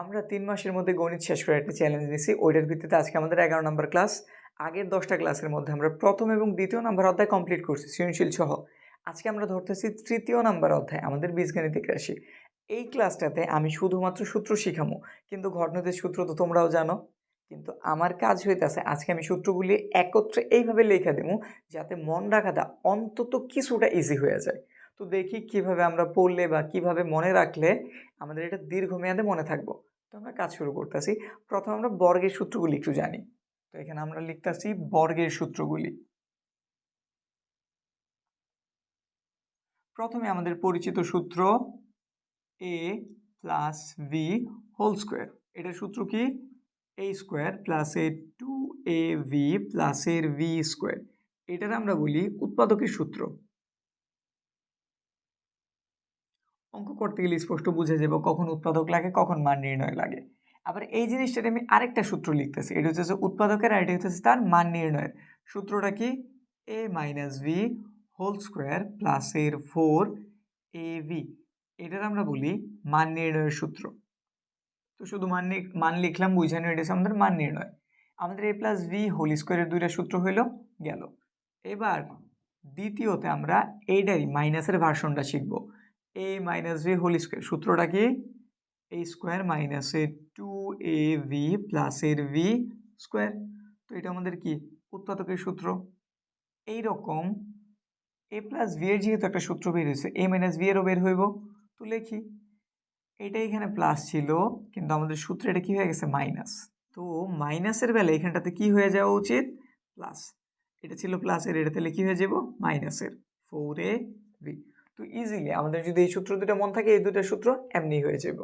আমরা তিন মাসের মধ্যে গণিত শেষ করে একটা চ্যালেঞ্জ নিছি ওইটার ভিত্তিতে আজকে আমাদের এগারো নম্বর ক্লাস আগের দশটা ক্লাসের মধ্যে আমরা প্রথম এবং দ্বিতীয় নাম্বার অধ্যায় কমপ্লিট করছি, সৃজনশীল সহ। আজকে আমরা ধরতেছি তৃতীয় নাম্বার অধ্যায়, আমাদের বীজগাণিতিক রাশি। এই ক্লাসটাতে আমি শুধুমাত্র সূত্র শিখামো, কিন্তু ঘটনাদের সূত্র তো তোমরাও জানো। কিন্তু আমার কাজ হইতেছে আজকে আমি সূত্রগুলি একত্রে এইভাবে লেখা দেবো যাতে মন রাখাটা অন্তত কিছুটা ইজি হয়ে যায়। তো দেখি কীভাবে আমরা পড়লে বা কীভাবে মনে রাখলে আমাদের এটা দীর্ঘমেয়াদে মনে থাকব। তো আমরা কাজ শুরু করতেছি। প্রথমে আমরা বর্গের সূত্রগুলি একটু জানি। তো এখানে আমরা লিখতেছি বর্গের সূত্রগুলি। প্রথমে আমাদের পরিচিত সূত্র a plus b whole square এটার সূত্র কি? A square plus a two a b plus এর ভি স্কোয়ার এটার আমরা বলি উৎপাদকের সূত্র। অঙ্ক করতে গেলে স্পষ্ট বুঝে যাব কখন উৎপাদক লাগে, কখন মান নির্ণয় লাগে। আবার এই জিনিসটাতে আমি আরেকটা সূত্র লিখতেছি, এটা হচ্ছে উৎপাদকের আর এটা হচ্ছে তার মান নির্ণয়ের। সূত্রটা কি? A minus b whole square plus এর ফোর এ ভি এটার আমরা বলি মান নির্ণয়ের সূত্র। তো শুধু মান মান লিখলাম, বুঝানো, এটা আমাদের মান নির্ণয়। আমাদের এ প্লাস ভি হোল স্কোয়ারের দুইটা সূত্র হইল, গেল। এবার দ্বিতীয়তে আমরা এইটারই মাইনাসের ভার্সনটা শিখব। A minus b whole square সূত্রটা কি? এ স্কোয়ার মাইনাসের টু এ ভি প্লাসের ভি স্কোয়ার তো এটা আমাদের কি? উৎপাদকের সূত্র। এই রকম এ প্লাস ভি এর যেহেতু একটা সূত্র বের হয়েছে এ মাইনাস ভি এরও বের হইব। তো লিখি, এটা এখানে প্লাস ছিল, কিন্তু আমাদের সূত্রে এটা কি হয়ে গেছে? মাইনাস তো মাইনাসের বেলা এখানটাতে কি হয়ে যাওয়া উচিত? প্লাস এটা ছিল প্লাসের এটা তাহলে কি হয়ে যাব মাইনাসের ফোর এ ভি তো ইজিলি আমাদের যদি এই সূত্র দুটো মন থাকে, এই দুটো সূত্র এমনি হয়ে যাব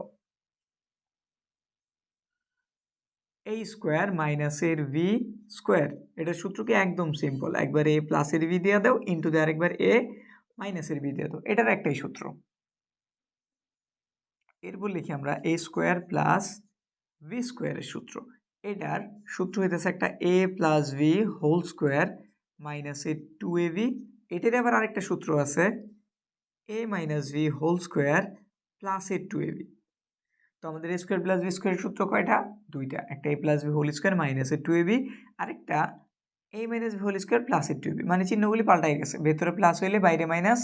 এই স্কোয়ার মাইনাসের ভি স্কোয়ার এটার সূত্র কি একদম সিম্পল একবার এ প্লাসের ভি দিয়ে দাও ইন্টু দিয়ে আরেকবার এ মাইনাসের ভি দিয়ে দাও, এটার একটাই সূত্র। এরপর লিখি আমরা এ স্কোয়ার প্লাস ভি স্কোয়ারের সূত্র, এটার সূত্র হইতেছে একটা a plus b whole square মাইনাসের টু এ ভি এটার আবার আরেকটা সূত্র আছে a minus b whole square প্লাসের টু এ ভি তো আমাদের এ স্কোয়ার প্লাস ভি স্কোয়ারের সূত্র কয়টা? দুইটা। একটা a plus b whole square মাইনাসের টু এ ভি আরেকটা a minus b whole square প্লাসের টু বি মানে চিহ্নগুলি পাল্টাই গেছে। ভেতরে প্লাস হইলে বাইরে মাইনাস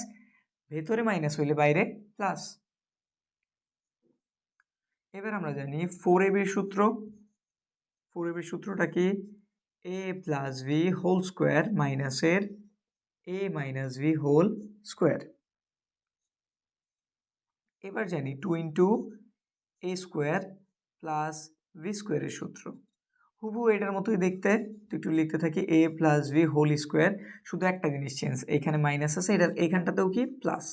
ভেতরে মাইনাস হইলে বাইরে প্লাস এবার আমরা জানি ফোর এবির সূত্র। ফোর এবির সূত্রটা কি? A plus b whole square মাইনাসের a minus b whole square এবার জানি two into a square plus b স্কোয়ারের সূত্র। হুবু এটার মতোই দেখতে, তো একটু লিখতে থাকি a plus b whole square শুধু একটা জিনিস চেঞ্জ এখানে মাইনাস আছে, এটার এইখানটাতেও কি? Plus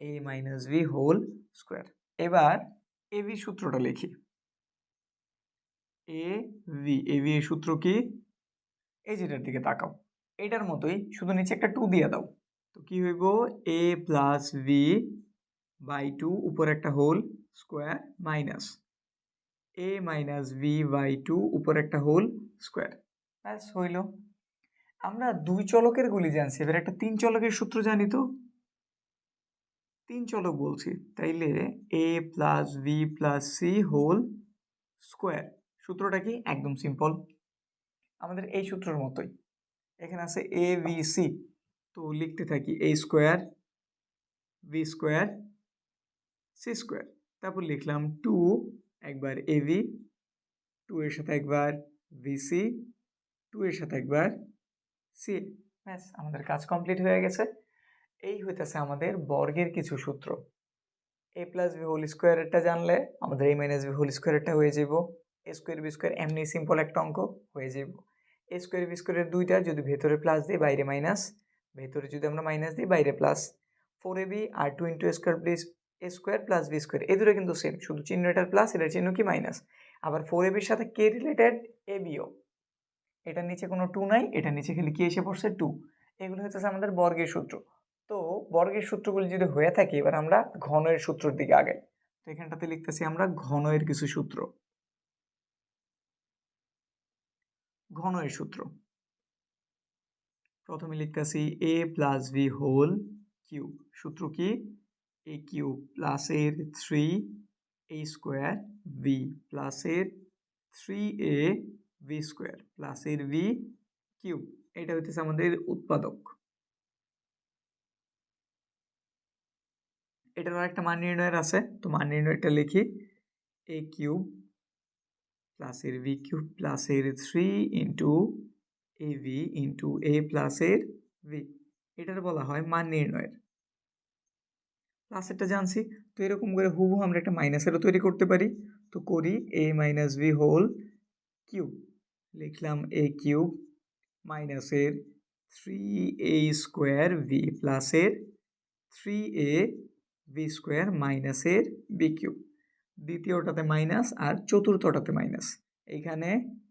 a minus b whole square এবার এ ভি সূত্রটা লিখি। এ ভি এ ভি সূত্র কি? এই যেটার দিকে তাকাও, এটার মতোই, শুধু নিচে একটা টু দিয়ে দাও। তো কি হইব? A plus b by two উপর একটা whole square minus a minus b by two উপর একটা হোল স্কোয়ার ব্যাস, হইল। আমরা দুই চলকের গুলি জানছি, এবার একটা তিন চলকের সূত্র জানি তো? তিন চলক বলছি, তাইলে a plus b plus c whole square সূত্রটা কি? একদম সিম্পল আমাদের এই সূত্রের মতোই। এখানে আছে এ ভি সি তো লিখতে থাকি a square b square c square তারপর লিখলাম টু একবার এ ভি টু এর সাথে একবার ভিসি টু এর সাথে একবার সি ব্যাস, আমাদের কাজ কমপ্লিট হয়ে গেছে। এই হইতেছে আমাদের বর্গের কিছু সূত্র। এ প্লাস বি হোল স্কোয়ারেরটা জানলে আমাদের এ মাইনাস বি হোল স্কোয়ারেরটা হয়ে যাব এ স্কোয়ার বি স্কোয়ার এমনি সিম্পল একটা অঙ্ক হয়ে যাব এ স্কোয়ার বি স্কোয়ারের দুইটা যদি ভেতরে প্লাস দিই, বাইরে মাইনাস ভেতরে যদি আমরা মাইনাস দিই, বাইরে plus four A B R two into square please a square plus b square এই দুটো কিন্তু সেম শুধু চিহ্ন এটার প্লাস এটার চিহ্ন কি মাইনাস আবার ফোর এ বির সাথে কে রিলেটেড এ বিও এটার নিচে কোনো টু নাই, এটার নিচে খালি কি এসে পড়ছে টু এগুলো হচ্ছে আমাদের বর্গের সূত্র। তো বর্গের সূত্রগুলি যদি হয়ে থাকে, এবার আমরা ঘনের সূত্রের দিকে আগাই। তো এখানটাতে লিখতেছি আমরা ঘনের কিছু সূত্র। ঘনের সূত্র। প্রথমে লিখতেছি a plus b whole cube সূত্র কি? এ কিউব প্লাস এর থ্রি এ স্কোয়ার ভি প্লাসের থ্রি এ ভি স্কোয়ার প্লাসের ভি কিউব এটা হচ্ছে আমাদের উৎপাদক। এটারও একটা মান নির্ণয়ের আছে, তো মান নির্ণয়টা লিখি। এ কিউব প্লাসের ভি কিউব প্লাসের three into a b into a প্লাসের ভি এটার বলা হয় মান নির্ণয়ের। প্লাসেরটা জানছি। তো এরকম করে হুবহু আমরা একটা মাইনাসেরও তৈরি করতে পারি। তো করি a minus b whole cube লিখলাম এ কিউব মাইনাসের থ্রি এ স্কোয়ার ভি প্লাসের থ্রি এ ভি স্কোয়ার মাইনাসের বি কিউব দ্বিতীয়টাতে মাইনাস আর চতুর্থটাতে মাইনাস এইখানে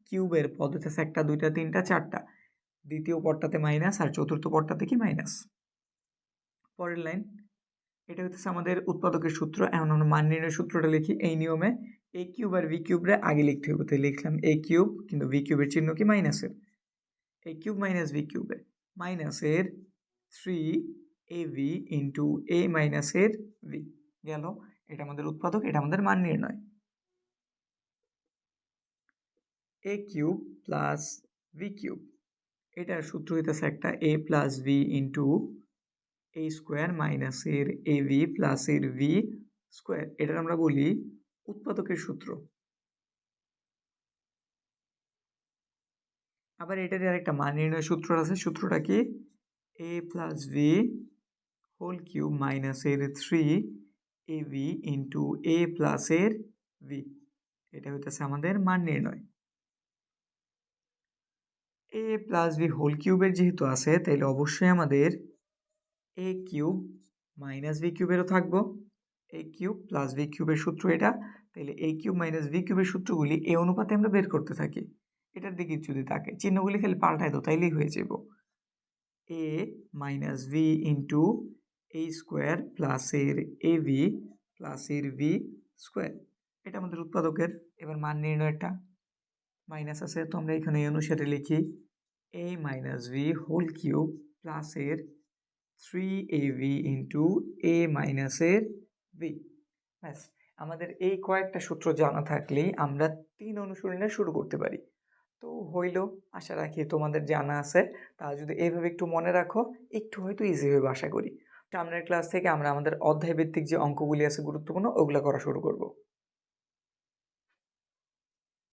কিউবের পদ্ধতি একটা, দুইটা, তিনটা, চারটা। দ্বিতীয় পদটাতে মাইনাস আর চতুর্থ পদটাতে কি মাইনাস পরের লাইন এটা হচ্ছে আমাদের উৎপাদকের সূত্র এখন আমরা মান নির্ণয় সূত্রটা লিখি, এই নিয়মে এ কিউব আর ভি কিউবরে আগে লিখতে হবে তাই লিখলাম এ কিউব, কিন্তু ভি কিউবের চিহ্ন কি মাইনাসের এ কিউব মাইনাস ভি কিউবে মাইনাসের three a b into a মাইনাসের ভি গেল? এটা আমাদের উৎপাদক, এটা আমাদের মান নির্ণয়। A cube plus b cube. এটার সূত্র হইতেছে একটা a plus b into a square মাইনাসের এ ভি প্লাসের ভি স্কোয়ার এটার আমরা বলি উৎপাদকের সূত্র। আবার এটার আরেকটা মান নির্ণয় সূত্র আছে, সূত্রটা কি? A plus b whole cube মাইনাসের three a b into a প্লাসের ভি এটা হইতেছে আমাদের মান নির্ণয়। এ প্লাস ভি হোল কিউবের যেহেতু আছে, তাইলে অবশ্যই আমাদের এ কিউব মাইনাস ভি কিউবেরও থাকব। এ কিউব প্লাস ভি কিউবের সূত্র এটা। তাহলে এ কিউব মাইনাস ভি কিউবের সূত্রগুলি এ অনুপাতে আমরা বের করতে থাকি। এটার দিকে যদি থাকে চিহ্নগুলি খালি পাল্টায় তো তাইলেই হয়ে যাব। A minus b into a square প্লাসের এ ভি প্লাসের ভি স্কোয়ার এটা আমাদের উৎপাদকের। এবার মান নির্ণয়টা মাইনাস আছে, তো আমরা এখানে অনুসারে লিখি। A minus b whole cube প্লাসের three a b into a মাইনাসের ভি ব্যাস, আমাদের এই কয়েকটা সূত্র জানা থাকলেই আমরা তিন অনুশীলনে শুরু করতে পারি। তো হইল, আশা রাখি তোমাদের জানা আছে। তা যদি এইভাবে একটু মনে রাখো, একটু হয়তো ইজি হবে আশা করি। সামনের ক্লাস থেকে আমরা আমাদের অধ্যায় ভিত্তিক যে অঙ্কগুলি আছে গুরুত্বপূর্ণ, ওগুলো করা শুরু করব।